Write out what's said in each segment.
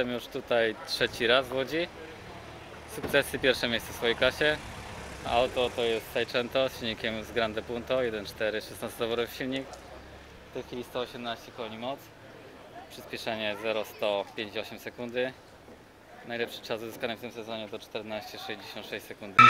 Jestem już tutaj trzeci raz w Łodzi. Sukcesy pierwsze miejsce w swojej klasie. Auto to jest Seicento z silnikiem z Grande Punto 1.4 16-zaworowy silnik. W tej chwili 118 koni moc. Przyspieszenie 0-100 sekundy. Najlepszy czas uzyskany w tym sezonie to 14,66 sekundy.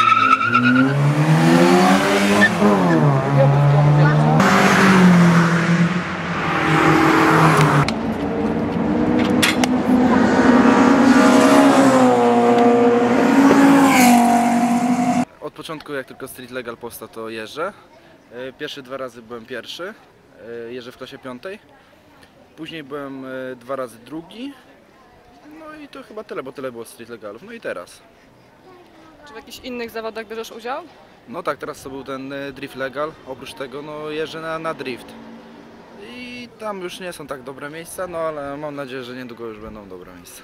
Początku jak tylko Street Legal powstał to jeżdżę. E, Pierwsze dwa razy byłem pierwszy, e, jeżdżę w klasie piątej. Później byłem e, dwa razy drugi. No i to chyba tyle, bo tyle było Street Legalów. No i teraz. Czy w jakichś innych zawodach bierzesz udział? No tak, teraz to był ten Drift Legal. Oprócz tego no jeżdżę na, na drift. I tam już nie są tak dobre miejsca, no ale mam nadzieję, że niedługo już będą dobre miejsca.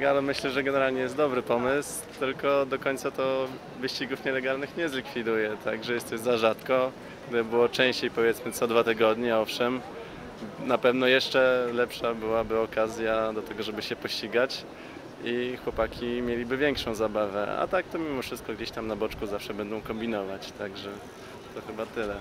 Tegalo myślę, że generalnie jest dobry pomysł, tylko do końca to wyścigów nielegalnych nie zlikwiduje, także jest to za rzadko. Gdyby było częściej, powiedzmy co dwa tygodnie, owszem, na pewno jeszcze lepsza byłaby okazja do tego, żeby się pościgać i chłopaki mieliby większą zabawę, a tak to mimo wszystko gdzieś tam na boczku zawsze będą kombinować, także to chyba tyle.